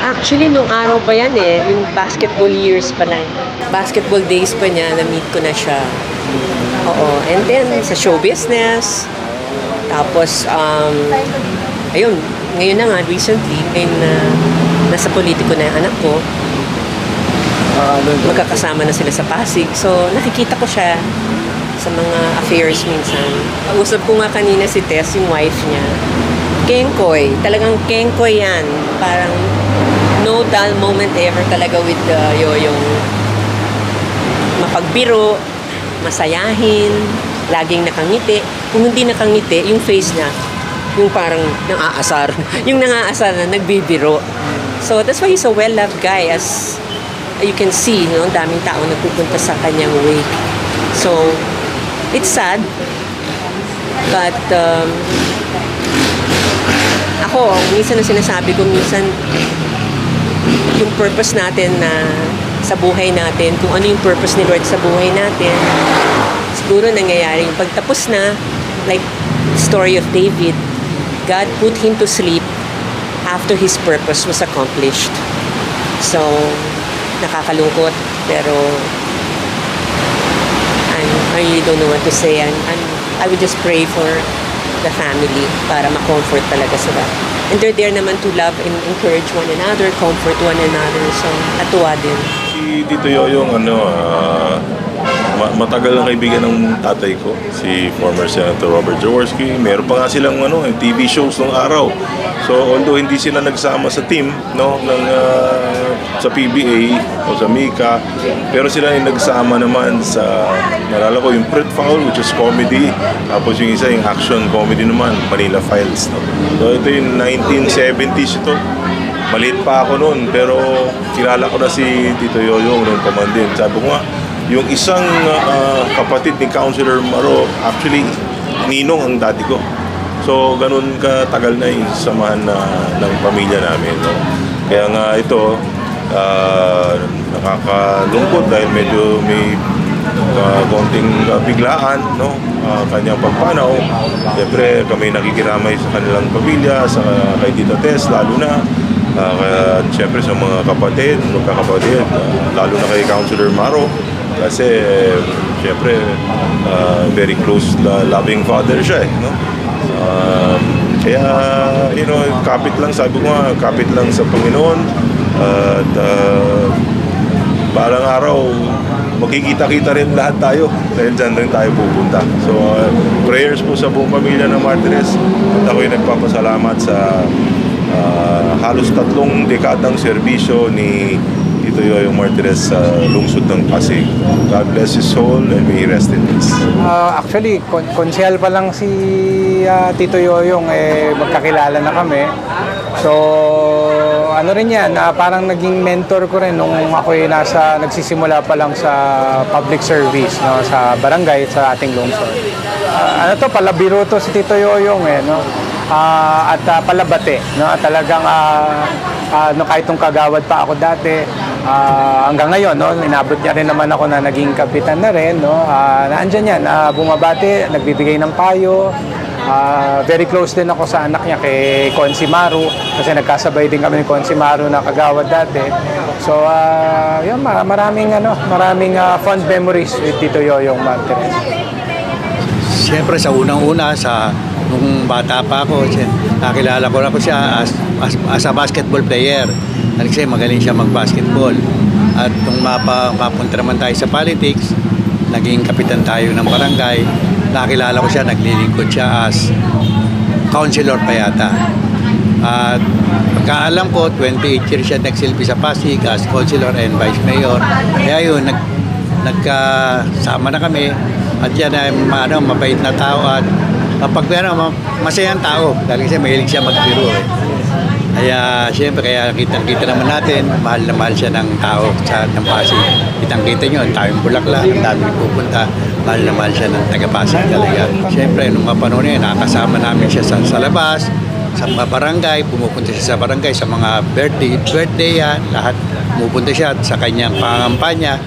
Actually, nung araw pa yan eh, yung basketball years pa lang. Basketball days pa niya, na-meet ko na siya. Oo. And then, sa show business. Tapos, um, ayun, ngayon na nga, recently, ngayon na nasa politiko na yung anak ko, magkakasama na sila sa Pasig. So, nakikita ko siya sa mga affairs minsan. Usap ko nga kanina si Tess, yung wife niya. Kengkoy. Talagang kengkoy yan. Parang no dull moment ever talaga with the yoyong mapagbiro, masayahin, laging nakangiti. Kung hindi nakangiti, yung face niya, yung parang nang-aasar. yung nang-aasar na nagbibiro. So that's why he's a well-loved guy as you can see, no, daming tao nagpupunta sa kanyang wake. So, it's sad. But, um, ako, minsan na sinasabi ko, minsan, yung purpose natin na sa buhay natin, kung ano yung purpose ni Lord sa buhay natin, siguro nangyayari yung pagtapos na, like story of David, God put him to sleep after his purpose was accomplished. So, nakakalungkot, pero I'm, I really don't know what to say. I'm, I'm, I would just pray for the family para ma-comfort talaga sila. And they're there naman to love and encourage one another, comfort one another. So, natuwa din. Si Tito Yoyong ano, ma- matagal ng kaibigan ng tatay ko, si former Senator Robert Jaworski. Meron pa nga silang ano, eh, TV shows nung araw. So although hindi sila nagsama sa team no ng ah, sa PBA o sa Mika, pero sila yung nagsama naman sa nalala ko yung Prit Foul which is comedy, tapos yung isa yung action comedy naman, Manila Files. No? So ito yung 1970s ito. Maliit pa ako noon, pero kilala ko na si Tito Yoyong noon pa man din. Sabi ko nga, yung isang ah, kapatid ni Councilor Maro, actually, ninong ang dati ko. So, ganun katagal na yung samahan na, ng pamilya namin. No? Kaya nga ito, ah, nakakalungkot dahil medyo may uh, konting uh, biglaan, no? Uh, kanyang pagpanaw. Siyempre, kami nakikiramay sa kanilang pamilya, sa kay Tita Tess, lalo na. Uh, kaya, siyempre, sa mga kapatid, magkakapatid, uh, lalo na kay Councilor Maro. Kasi, siyempre, uh, very close, uh, loving father siya, eh, no? Um, kaya, you know, kapit lang, sabi ko nga, kapit lang sa Panginoon. At, uh, parang araw, magkikita-kita rin lahat tayo dahil dyan rin tayo pupunta. So, uh, prayers po sa buong pamilya ng Martires at ako'y nagpapasalamat sa uh, halos tatlong dekadang serbisyo ni Tito Yoyong Martires sa lungsod ng Pasig. God bless his soul and may he rest in peace. Ah, actually, kon konsyel pa lang si ah, Tito Yoyong, eh, magkakilala na kami. So, ano rin yan, ah, parang naging mentor ko rin nung ako nasa, nagsisimula pa lang sa public service, no, sa barangay, sa ating lungsod. Ah, ano to, palabiro to si Tito Yoyong, eh, no? Ah, at ah, palabate, no? Talagang, ah, ah, no, kahit nung kagawad pa ako dati, ah, hanggang ngayon, no, inabot niya rin naman ako na naging kapitan na rin, no. Ah, naandyan yan, ah, bumabati, nagbibigay ng payo. Ah, very close din ako sa anak niya kay Consi Maru kasi nagkasabay din kami ni Consi Maru na kagawad dati. So, ah, yun, ma- maraming ano, maraming ah, fond memories with Tito Yoyong Martinez. Siyempre sa unang-una sa nung bata pa ako, nakilala ko na ko siya as, as, as a basketball player. Kasi magaling siya mag-basketball. At nung mapa, mapunta naman tayo sa politics, naging kapitan tayo ng barangay. Nakilala ko siya, naglilingkod siya as councilor pa yata. At pagkaalam ko, 28 years siya nagsilbi sa Pasig as councilor and vice mayor. Kaya yun, nag, nagkasama na kami. At yan ay ano, mabait na tao at kapag ano, ma- masayang tao. Dahil kasi mahilig siya magbiro eh. Kaya siyempre, kaya kitang-kita naman natin, mahal na mahal siya ng tao sa ng Pasig. Kitang-kita nyo, ang tawing bulaklak, ang daming pupunta, mahal na mahal siya ng taga-Pasig talaga. Siyempre, nung mga panahon na yun, nakakasama namin siya sa, sa labas, sa mga barangay, pumupunta siya sa barangay, sa mga birthday, birthday yan, lahat pumupunta siya sa kanyang pangampanya,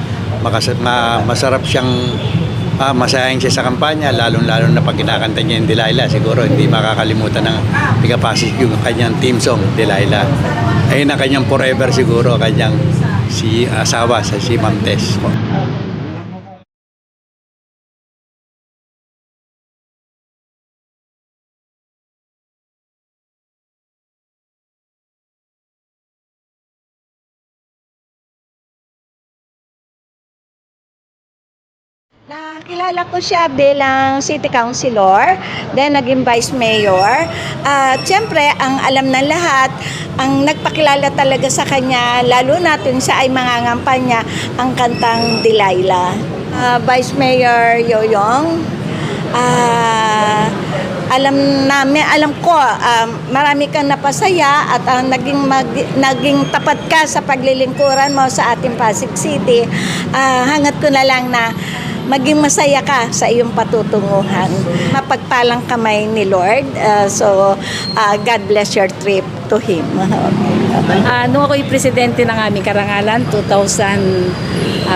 makas- ma- masarap siyang ah, masayang siya sa kampanya, lalong-lalo na pag kinakanta niya yung Delilah. Siguro hindi makakalimutan ng Pigapasig yung kanyang team song, Delilah. Ayun ang kanyang forever siguro, kanyang si asawa sa si Ma'am Tess. Nakilala ko siya bilang city councilor, then naging vice mayor. At siyempre, ang alam ng lahat, ang nagpakilala talaga sa kanya, lalo natin siya ay mangangampanya, ang kantang Delilah. Ah, vice Mayor Yoyong, ah, alam namin, alam ko, um, marami kang napasaya at ang naging, mag- naging tapat ka sa paglilingkuran mo sa ating Pasig City. Ah, hangat ko na lang na maging masaya ka sa iyong patutunguhan. Mapagpalang kamay ni Lord. Ah, so, ah, God bless your trip to Him. Okay. Ah, nung ako'y presidente ng aming karangalan, 2003-4,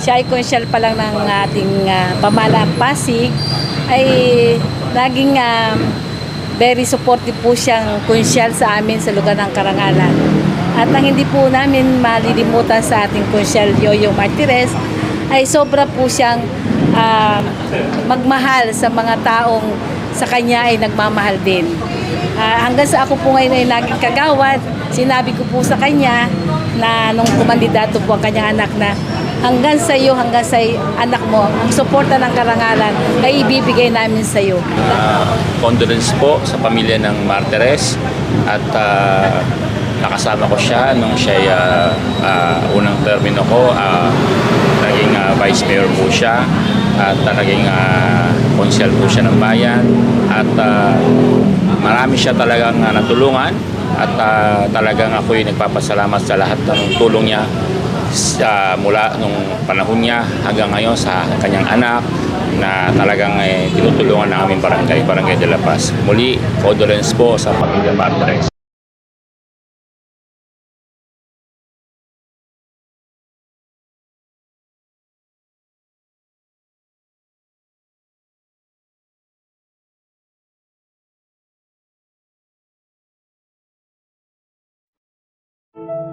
siya ay konsyal pa lang ng ating uh, pamalaang Pasig, ay naging ah, very supportive po siyang konsyal sa amin sa lugar ng karangalan. At ang hindi po namin malilimutan sa ating konsyal Yoyo Martires, ay sobra po siyang ah, magmahal sa mga taong sa kanya ay nagmamahal din. Ah, hanggang sa ako po ngayon ay naging kagawad, sinabi ko po sa kanya na nung kumandidato po ang kanyang anak na hanggang sa iyo, hanggang sa anak mo, ang suporta ng karangalan ay ibibigay namin sa iyo. Ah, condolence po sa pamilya ng Martires at ah, nakasama ko siya nung siya ay ah, ah, unang termino ko ah, naging ah, vice mayor po siya at ah, naging uh, po siya ng bayan at ah, marami siya talagang ah, natulungan at ah, talagang ako'y nagpapasalamat sa lahat ng tulong niya sa mula nung panahon niya hanggang ngayon sa kanyang anak na talagang eh, tinutulungan ng aming barangay, Barangay de la Paz. Muli, condolence po sa pamilya Martires.